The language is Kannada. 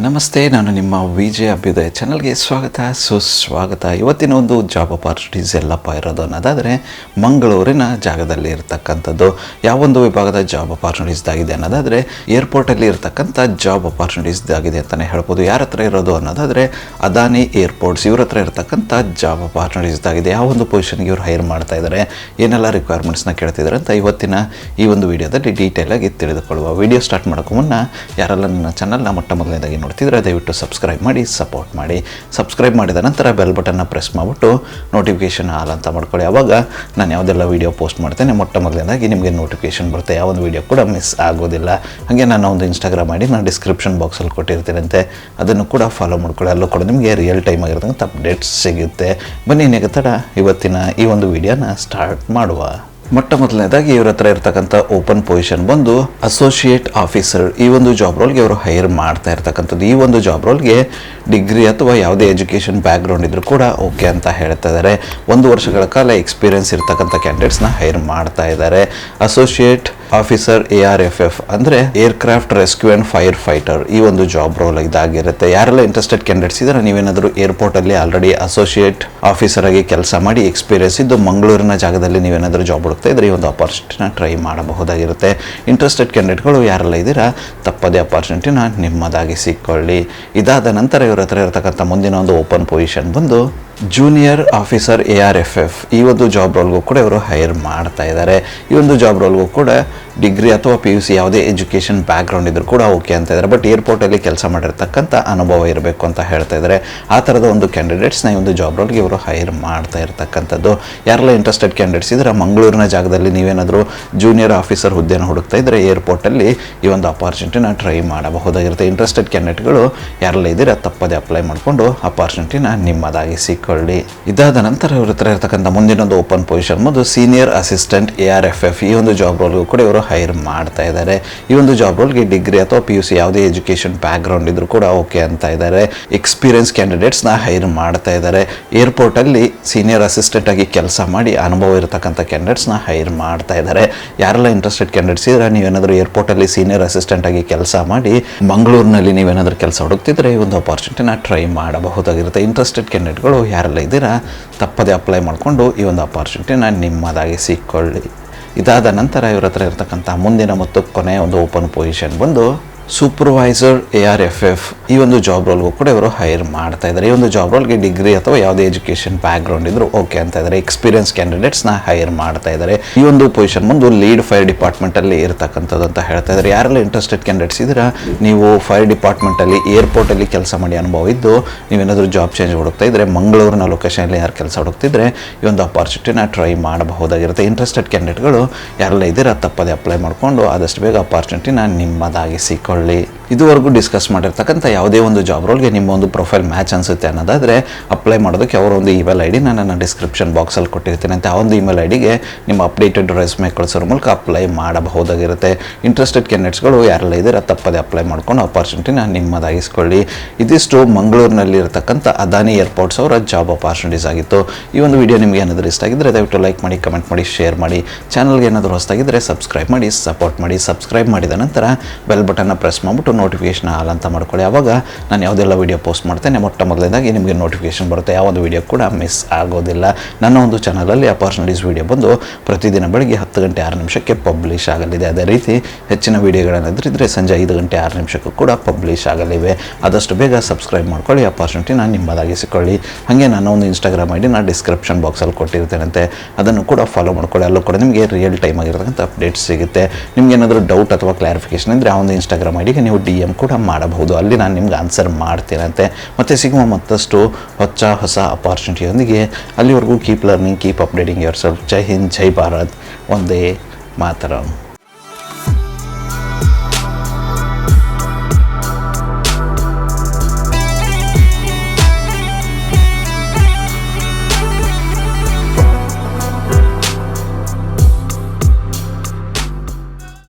ನಮಸ್ತೆ, ನಾನು ನಿಮ್ಮ ವಿಜಯ ಅಭ್ಯುದಯ ಚಾನಲ್ಗೆ ಸ್ವಾಗತ. ಸುಸ್ವಾಗತ ಇವತ್ತಿನ ಒಂದು ಜಾಬ್ ಅಪಾರ್ಚುನಿಟೀಸ್ ಎಲ್ಲಪ್ಪ ಇರೋದು ಅನ್ನೋದಾದರೆ, ಮಂಗಳೂರಿನ ಜಾಗದಲ್ಲಿ ಇರತಕ್ಕಂಥದ್ದು. ಯಾವೊಂದು ವಿಭಾಗದ ಜಾಬ್ ಅಪಾರ್ಚುನಿಟೀಸ್ ಆಗಿದೆ ಅನ್ನೋದಾದರೆ ಏರ್ಪೋರ್ಟಲ್ಲಿ ಇರತಕ್ಕಂಥ ಜಾಬ್ ಅಪಾರ್ಚುನಿಟೀಸ್ ಆಗಿದೆ ಅಂತಲೇ ಹೇಳ್ಬೋದು. ಯಾರ ಹತ್ರ ಇರೋದು ಅನ್ನೋದಾದರೆ ಅದಾನಿ ಏರ್ಪೋರ್ಟ್ಸ್ ಇವ್ರ ಹತ್ರ ಇರತಕ್ಕಂಥ ಜಾಬ್ ಅಪಾರ್ಚುನಿಟೀಸ್ ಆಗಿದೆ. ಯಾವ ಒಂದು ಪೊಸಿಷನ್ಗೆ ಇವ್ರು ಹೈರ್ ಮಾಡ್ತಾ ಇದ್ದಾರೆ ಏನೆಲ್ಲ ರಿಕ್ವೈರ್ಮೆಂಟ್ಸ್ನ ಕೇಳ್ತಿದ್ದಾರೆ ಅಂತ ಇವತ್ತಿನ ಈ ಒಂದು ವಿಡಿಯೋದಲ್ಲಿ ಡೀಟೇಲಾಗಿ ತಿಳಿದುಕೊಳ್ಳುವ ವಿಡಿಯೋ ಸ್ಟಾರ್ಟ್ ಮಾಡೋಕ್ಕೂ ಮುನ್ನ, ಯಾರೆಲ್ಲ ನನ್ನ ಚಾನಲ್ನ ಮೊಟ್ಟ ಮೊದಲನೇದಾಗಿ ನೋಡ್ತಿದ್ರೆ ದಯವಿಟ್ಟು ಸಬ್ಸ್ಕ್ರೈಬ್ ಮಾಡಿ ಸಪೋರ್ಟ್ ಮಾಡಿ. ಸಬ್ಸ್ಕ್ರೈಬ್ ಮಾಡಿದ ನಂತರ ಬೆಲ್ ಬಟನ್ನ ಪ್ರೆಸ್ ಮಾಡಿಬಿಟ್ಟು ನೋಟಿಫಿಕೇಷನ್ ಆಲ್ ಅಂತ ಮಾಡ್ಕೊಳ್ಳಿ. ಆವಾಗ ನಾನು ಯಾವುದೆಲ್ಲ ವೀಡಿಯೋ ಪೋಸ್ಟ್ ಮಾಡ್ತೇನೆ, ಮೊಟ್ಟ ಮೊದಲನೇದಾಗಿ ನಿಮಗೆ ನೋಟಿಫಿಕೇಷನ್ ಬರುತ್ತೆ. ಯಾವ ಒಂದು ವೀಡಿಯೋ ಕೂಡ ಮಿಸ್ ಆಗೋದಿಲ್ಲ. ಹಾಗೆ ನಾನು ಒಂದು ಇನ್ಸ್ಟಾಗ್ರಾಮ್ ಮಾಡಿ ನಾನು ಡಿಸ್ಕ್ರಿಪ್ಷನ್ ಬಾಕ್ಸಲ್ಲಿ ಕೊಟ್ಟಿರ್ತೀನಂತೆ. ಅದನ್ನು ಕೂಡ ಫಾಲೋ ಮಾಡ್ಕೊಳ್ಳಿ. ಅಲ್ಲೂ ಕೂಡ ನಿಮಗೆ ರಿಯಲ್ ಟೈಮ್ ಆಗಿರ್ತಕ್ಕಂಥ ಅಪ್ಡೇಟ್ಸ್ ಸಿಗುತ್ತೆ. ಬನ್ನಿ ನೆಗೆ ತಡ, ಇವತ್ತಿನ ಈ ಒಂದು ವಿಡಿಯೋನ ಸ್ಟಾರ್ಟ್ ಮಾಡುವ. ಮೊಟ್ಟ ಮೊದಲನೇದಾಗಿ ಇವ್ರ ಹತ್ರ ಇರ್ತಕ್ಕಂಥ ಓಪನ್ ಪೊಸಿಷನ್ ಬಂದು ಅಸೋಸಿಯೇಟ್ ಆಫೀಸರ್ ಈ ಒಂದು ಜಾಬ್ ರೋಲ್ಗೆ ಅವರು ಹೈರ್ ಮಾಡ್ತಾ ಇರ್ತಕ್ಕಂಥದ್ದು. ಈ ಒಂದು ಜಾಬ್ ರೋಲ್ಗೆ ಡಿಗ್ರಿ ಅಥವಾ ಯಾವುದೇ ಎಜುಕೇಷನ್ ಬ್ಯಾಕ್ಗ್ರೌಂಡ್ ಇದ್ರೂ ಕೂಡ ಓಕೆ ಅಂತ ಹೇಳ್ತಾ ಇದ್ದಾರೆ ಒಂದು ವರ್ಷಗಳ ಕಾಲ ಎಕ್ಸ್ಪೀರಿಯನ್ಸ್ ಇರ್ತಕ್ಕಂಥ ಕ್ಯಾಂಡಿಡೇಟ್ಸ್ನ ಹೈರ್ ಮಾಡ್ತಾ ಇದ್ದಾರೆ associate officer A R F F ಅಂದರೆ aircraft rescue and fire fighter ಈ ಒಂದು ಜಾಬ್ ರೋಲ್ ಇದಾಗಿರುತ್ತೆ. ಯಾರೆಲ್ಲ ಇಂಟ್ರೆಸ್ಟೆಡ್ ಕ್ಯಾಂಡಿಡೇಟ್ಸ್ ಇದ್ದಾರೆ ನೀವೇನಾದರೂ ಏರ್ಪೋರ್ಟಲ್ಲಿ ಆಲ್ರೆಡಿ ಅಸೋಸಿಯೇಟ್ ಆಫೀಸರ್ ಆಗಿ ಕೆಲಸ ಮಾಡಿ ಎಕ್ಸ್ಪೀರಿಯನ್ಸ್ ಇದ್ದು ಮಂಗಳೂರಿನ ಜಾಗದಲ್ಲಿ ನೀವೇನಾದರೂ ಜಾಬ್ ಹುಡುಕ್ತಾ ಇದ್ರೆ ಈ ಒಂದು ಅಪಾರ್ಚುನಿಟಿನ ಟ್ರೈ ಮಾಡಬಹುದಾಗಿರುತ್ತೆ. ಇಂಟ್ರೆಸ್ಟೆಡ್ ಕ್ಯಾಂಡಿಡೇಟ್ಗಳು ಯಾರೆಲ್ಲ ಇದ್ದೀರಾ, ತಪ್ಪದೇ ಅಪಾರ್ಚುನಿಟಿನ ನಿಮ್ಮದಾಗಿಸಿಕೊಳ್ಳಿ. ಇದಾದ ನಂತರ ಇವರ ಹತ್ರ ಇರತಕ್ಕಂಥ ಮುಂದಿನ ಒಂದು ಓಪನ್ ಪೊಸಿಷನ್ ಬಂದು junior officer A R F F ಈ ಒಂದು ಜಾಬ್ ರೋಲ್ಗೂ ಕೂಡ ಇವರು ಹೈರ್ ಮಾಡ್ತಾ ಇದ್ದಾರೆ ಈ ಒಂದು ಜಾಬ್ ರೋಲ್ಗೂ ಕೂಡ ಡಿಗ್ರಿ ಅಥವಾ ಪಿ ಯು ಸಿ ಯಾವುದೇ ಎಜುಕೇಷನ್ ಬ್ಯಾಕ್ಗ್ರೌಂಡ್ ಇದ್ದರೂ ಕೂಡ ಓಕೆ ಅಂತ ಇದ್ದಾರೆ ಬಟ್ ಏರ್ಪೋರ್ಟಲ್ಲಿ ಕೆಲಸ ಮಾಡಿರ್ತಕ್ಕಂಥ ಅನುಭವ ಇರಬೇಕು ಅಂತ ಹೇಳ್ತಾ ಇದ್ದಾರೆ ಆ ಥರದ ಒಂದು ಕ್ಯಾಂಡಿಡೇಟ್ಸ್ನ ಈ ಒಂದು ಜಾಬ್ ರೋಲ್ಗೆ ಇವರು ಹೈರ್ ಮಾಡ್ತಾ ಇರ್ತಕ್ಕಂಥದ್ದು. ಯಾರೆಲ್ಲ ಇಂಟ್ರೆಸ್ಟೆಡ್ ಕ್ಯಾಂಡಿಡೇಟ್ಸ್ ಇದ್ದರೆ ಮಂಗಳೂರಿನ ಜಾಗದಲ್ಲಿ ನೀವೇನಾದರೂ ಜೂನಿಯರ್ ಆಫೀಸರ್ ಹುದ್ದೆನ ಹುಡುಕ್ತಾ ಇದ್ದರೆ ಏರ್ಪೋರ್ಟಲ್ಲಿ ಈ ಒಂದು ಅಪಾರ್ಚುನಿಟಿನ ಟ್ರೈ ಮಾಡಬಹುದಾಗಿರುತ್ತೆ. ಇಂಟ್ರೆಸ್ಟೆಡ್ ಕ್ಯಾಂಡಿಡೇಟ್ಗಳು ಯಾರೆಲ್ಲ ಇದ್ದೀರಾ, ತಪ್ಪದೇ ಅಪ್ಲೈ ಮಾಡಿಕೊಂಡು ಅಪಾರ್ಚುನಿಟಿನ ನಿಮ್ಮದಾಗಿಸಿಕೊಳ್ಳಿ ಇದಾದ ನಂತರ ಇವ್ರ ಹತ್ರ ಇರತಕ್ಕಂಥ ಮುಂದಿನೊಂದು ಓಪನ್ ಪೊಸಿಷನ್ ಬಂದು senior assistant A R F F ಈ ಒಂದು ಜಾಬ್ ರೋಲ್ಗೂ ಕೂಡ ಇವರು ಹೈರ್ ಮಾಡ್ತಾ ಇದ್ದಾರೆ. ಈ ಒಂದು ಜಾಬ್ ರೋಲ್ಗೆ ಡಿಗ್ರಿ ಅಥವಾ ಪಿ ಯು ಸಿ ಯಾವುದೇ ಎಜುಕೇಷನ್ ಬ್ಯಾಕ್ಗ್ರೌಂಡ್ ಇದ್ರೂ ಕೂಡ ಓಕೆ ಅಂತ ಇದ್ದಾರೆ. ಎಕ್ಸ್ಪೀರಿಯನ್ಸ್ ಕ್ಯಾಂಡಿಡೇಟ್ಸ್ನ ಹೈರ್ ಮಾಡ್ತಾ ಇದ್ದಾರೆ. ಏರ್ಪೋರ್ಟಲ್ಲಿ ಸೀನಿಯರ್ ಅಸಿಸ್ಟೆಂಟ್ ಆಗಿ ಕೆಲಸ ಮಾಡಿ ಅನುಭವ ಇರತಕ್ಕಂಥ ಕ್ಯಾಂಡಿಡೇಟ್ಸ್ನ ಹೈರ್ ಮಾಡ್ತಾ ಇದ್ದಾರೆ. ಯಾರೆಲ್ಲ ಇಂಟ್ರೆಸ್ಟೆಡ್ ಕ್ಯಾಂಡಿಡೇಟ್ಸ್ ಇದ್ರೆ ನೀವೇನಾದರೂ ಏರ್ಪೋರ್ಟಲ್ಲಿ ಸೀನಿಯರ್ ಅಸಿಸ್ಟೆಂಟ್ ಆಗಿ ಕೆಲಸ ಮಾಡಿ ಮಂಗಳೂರಿನಲ್ಲಿ ನೀವೇನಾದರೂ ಕೆಲಸ ಹುಡುಕ್ತಿದ್ರೆ ಈ ಒಂದು ಅಪಾರ್ಚುನಿಟಿನ ಟ್ರೈ ಮಾಡಬಹುದಾಗಿರುತ್ತೆ. ಇಂಟ್ರೆಸ್ಟೆಡ್ ಕ್ಯಾಂಡಿಡೇಟ್ಗಳು ಯಾರೆಲ್ಲ ಇದ್ದೀರಾ, ತಪ್ಪದೇ ಅಪ್ಲೈ ಮಾಡಿಕೊಂಡು ಈ ಒಂದು ಅಪಾರ್ಚುನಿಟಿನ ನಿಮ್ಮದಾಗಿಸಿಕೊಳ್ಳಿ ಇದಾದ ನಂತರ ಇವ್ರ ಹತ್ರ ಇರತಕ್ಕಂಥ ಮುಂದಿನ ಮತ್ತು ಕೊನೆಯ ಒಂದು ಓಪನ್ ಪೊಸಿಷನ್ ಬಂದು supervisor A R F F ಈ ಒಂದು ಜಾಬ್ ರೋಲ್ಗೂ ಕೂಡ ಇವರು ಹೈರ್ ಮಾಡ್ತಾ ಇದ್ದಾರೆ. ಈ ಒಂದು ಜಾಬ್ ರೋಲ್ಗೆ ಡಿಗ್ರಿ ಅಥವಾ ಯಾವುದೇ ಎಜುಕೇಷನ್ ಬ್ಯಾಕ್ಗ್ರೌಂಡ್ ಇದ್ರು ಓಕೆ ಅಂತ ಇದ್ದಾರೆ. ಎಕ್ಸ್ಪೀರಿಯನ್ಸ್ ಕ್ಯಾಂಡಿಡೇಟ್ಸ್ನ ಹೈರ್ ಮಾಡ್ತಾ ಇದ್ದಾರೆ. ಈ ಒಂದು ಪೊಸಿಷನ್ ಮುಂದೆ ಲೀಡ್ ಫೈರ್ ಡಿಪಾರ್ಟ್ಮೆಂಟಲ್ಲಿ ಇರತಕ್ಕಂಥದ್ದು ಅಂತ ಹೇಳ್ತಾ ಇದ್ದಾರೆ. ಯಾರೆಲ್ಲ ಇಂಟ್ರೆಸ್ಟೆಡ್ ಕ್ಯಾಂಡಿಡೇಟ್ಸ್ ಇದ್ದೀರಾ? ನೀವು ಫೈರ್ ಡಿಪಾರ್ಟ್ಮೆಂಟಲ್ಲಿ ಏರ್ಪೋರ್ಟಲ್ಲಿ ಕೆಲಸ ಮಾಡಿ ಅನುಭವ ಇದ್ದು ನೀವೇನಾದರೂ ಜಾಬ್ ಚೇಂಜ್ ಹುಡುಕ್ತಾ ಇದ್ರೆ ಮಂಗಳೂರಿನ ಲೊಕೇಶನಲ್ಲಿ ಯಾರು ಕೆಲಸ ಹುಡುಕ್ತಿದ್ರೆ ಈ ಒಂದು ಅಪಾರ್ಚುನಿಟಿನ ಟ್ರೈ ಮಾಡಬಹುದಾಗಿರುತ್ತೆ. ಇಂಟ್ರೆಸ್ಟೆಡ್ ಕ್ಯಾಂಡಿಡೇಟ್ಗಳು ಯಾರೆಲ್ಲ ಇದ್ದೀರಾ, ತಪ್ಪದೇ ಅಪ್ಲೈ ಮಾಡಿಕೊಂಡು ಆದಷ್ಟು ಬೇಗ ಅಪಾರ್ಚುನಿಟಿನ ನಿಮ್ಮದಾಗಿಸಿಕೊಳ್ಳಿ. ಇದುವರೆಗೂ ಡಿಸ್ಕಸ್ ಮಾಡಿರ್ತಕ್ಕಂಥ ಯಾವುದೇ ಒಂದು ಜಾಬ್ ರೋಲ್ಗೆ ನಿಮ್ಮ ಒಂದು ಪ್ರೊಫೈಲ್ ಮ್ಯಾಚ್ ಅನಿಸುತ್ತೆ ಅನ್ನೋದಾದರೆ ಅಪ್ಲೈ ಮಾಡೋದಕ್ಕೆ ಅವರ ಒಂದು ಇಮೇಲ್ ಐ ಡಿ ನಾನು ನನ್ನ ಡಿಸ್ಕ್ರಿಪ್ಷನ್ ಬಾಕ್ಸಲ್ಲಿ ಕೊಟ್ಟಿರ್ತೀನಿ ಅಂತ ಆ ಒಂದು ಇಮೇಲ್ ಐ ಡಿಗೆ ನಿಮ್ಮ ಅಪ್ಡೇಟೆಡ್ ರೆಸ್ಮೆ ಕಳಿಸೋರ ಮೂಲಕ ಅಪ್ಲೈ ಮಾಡಬಹುದಾಗಿರುತ್ತೆ. ಇಂಟ್ರೆಸ್ಟೆಡ್ ಕ್ಯಾಂಡಿಡೇಟ್ಸ್ಗಳು ಯಾರೆಲ್ಲ ಇದ್ದೀರ ತಪ್ಪದೆ ಅಪ್ಲೈ ಮಾಡ್ಕೊಂಡು ಅಪಾರ್ಚುನಿಟಿನ ನಿಮ್ಮದಾಗಿಸ್ಕೊಳ್ಳಿ. ಇದಿಷ್ಟು ಮಂಗಳೂರಿನಲ್ಲಿ ಇರತಕ್ಕಂಥ ಅದಾನಿ ಏರ್ಪೋರ್ಟ್ಸ್ ಅವರ ಜಾಬ್ ಅಪರ್ಚುನಿಟೀಸ್ ಆಗಿತ್ತು. ಈ ಒಂದು ವಿಡಿಯೋ ನಿಮಗೆ ಏನಾದರೂ ಇಷ್ಟ ಆಗಿದ್ದರೆ ದಯವಿಟ್ಟು ಲೈಕ್ ಮಾಡಿ ಕಮೆಂಟ್ ಮಾಡಿ ಶೇರ್ ಮಾಡಿ. ಚಾನಲ್ಗೆ ಏನಾದರೂ ಹೊಸದಾಗಿದ್ದರೆ ಸಬ್ಸ್ಕ್ರೈಬ್ ಮಾಡಿ ಸಪೋರ್ಟ್ ಮಾಡಿ. ಸಬ್ಸ್ಕ್ರೈಬ್ ಮಾಡಿದ ನಂತರ ಬೆಲ್ ಬಟನ್ನ ಪ್ರೆಸ್ ಮಾಡಿಬಿಟ್ಟು ನೋಟಿಫಿಕೇಶನ್ ಆಲ್ ಅಂತ ಮಾಡ್ಕೊಳ್ಳಿ. ಆವಾಗ ನಾನು ಯಾವುದೆಲ್ಲ ವೀಡಿಯೋ ಪೋಸ್ಟ್ ಮಾಡ್ತೇನೆ, ಮೊಟ್ಟ ಮೊದಲನೇದಾಗಿ ನಿಮಗೆ ನೋಟಿಫಿಕೇಷನ್ ಬರುತ್ತೆ. ಯಾವೊಂದು ವೀಡಿಯೋ ಕೂಡ ಮಿಸ್ ಆಗೋದಿಲ್ಲ. ನನ್ನ ಒಂದು ಚಾನಲಲ್ಲಿ ಅಪರ್ಚುನಿಟೀಸ್ ವೀಡಿಯೋ ಬಂದು ಪ್ರತಿದಿನ ಬೆಳಗ್ಗೆ ಹತ್ತು ಗಂಟೆ ಆರು ನಿಮಿಷಕ್ಕೆ ಪಬ್ಲಿಷ್ ಆಗಲಿದೆ. ಅದೇ ರೀತಿ ಹೆಚ್ಚಿನ ವೀಡಿಯೋಗಳೇನಾದ್ರಿದ್ರೆ ಸಂಜೆ ಐದು ಗಂಟೆ ಆರು ನಿಮಿಷಕ್ಕೂ ಕೂಡ ಪಬ್ಲಿಷ್ ಆಗಲಿವೆ. ಆದಷ್ಟು ಬೇಗ ಸಬ್ಸ್ಕ್ರೈಬ್ ಮಾಡ್ಕೊಳ್ಳಿ ಅಪಾರ್ಚುನಿಟಿನ ನಿಮ್ಮದಾಗಿಸಿಕೊಳ್ಳಿ. ಹಾಗೆ ನಾನು ಒಂದು ಇನ್ಸ್ಟಾಗ್ರಾಮ್ ಐ ನಾನು ಡಿಸ್ಕ್ರಿಪ್ಷನ್ ಬಾಕ್ಸಲ್ಲಿ ಕೊಟ್ಟಿರ್ತೇನಂತೆ. ಅದನ್ನು ಕೂಡ ಫಾಲೋ ಮಾಡ್ಕೊಳ್ಳಿ. ಅಲ್ಲೂ ಕೂಡ ನಿಮಗೆ ರಿಯಲ್ ಟೈಮ್ ಆಗಿರ್ತಕ್ಕಂಥ ಅಪ್ಡೇಟ್ಸ್ ಸಿಗುತ್ತೆ. ನಿಮ್ಗೆ ಏನಾದರೂ ಡೌಟ್ ಅಥವಾ ಕ್ಲಾರಿಫಿಕೇಶನ್ ಇದ್ದರೆ ಆ ಒಂದು ಇನ್ಸ್ಟಾಗ್ರಾಮ್ ಐಡಿಗೆ ನೀವು ಎಂ ಕೂಡ ಮಾಡಬಹುದು. ಅಲ್ಲಿ ನಾನು ನಿಮ್ಗೆ ಆನ್ಸರ್ ಮಾಡ್ತೀನಂತೆ ಮತ್ತು ಸಿಗುವ ಮತ್ತಷ್ಟು ಹೊಚ್ಚ ಹೊಸ ಅಪಾರ್ಚುನಿಟಿಯೊಂದಿಗೆ ಅಲ್ಲಿವರೆಗೂ keep learning keep updating yourself ಜೈ ಹಿಂದ್, ಜೈ ಭಾರತ್. ಒಂದೇ ಮಾತರಂ.